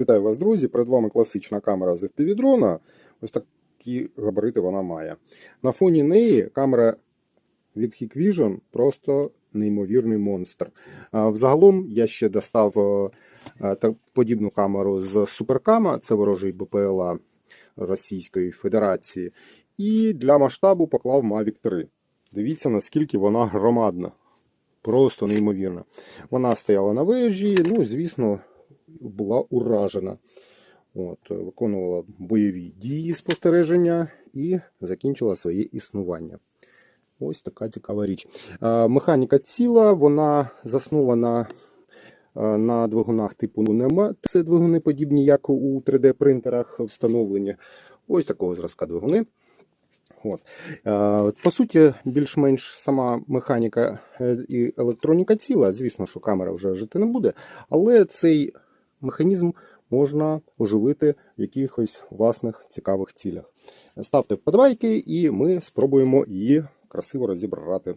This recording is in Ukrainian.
Вітаю вас, друзі! Перед вами класична камера з FPV-дрона. Ось такі габарити вона має. На фоні неї камера від Hikvision просто неймовірний монстр. Взагалом я ще достав е, е, подібну камеру з Суперкама, це ворожий БПЛА Російської Федерації. І для масштабу поклав Mavic 3. Дивіться, наскільки вона громадна. Просто неймовірна. Вона стояла на вежі, ну, звісно, була уражена. От, е, виконувала бойові дії спостереження і закінчила своє існування. Ось така цікава річ. Е, Механіка ціла, вона заснована е, на двигунах типу NEMA. Це двигуни подібні, як у 3D-принтерах встановлені. Ось такого зразка двигуни. От. По суті, більш-менш сама механіка і електроніка ціла. Звісно, що камера вже жити не буде, але цей механізм можна оживити в якихось власних цікавих цілях. Ставте вподобайки, і ми спробуємо її красиво розібрати.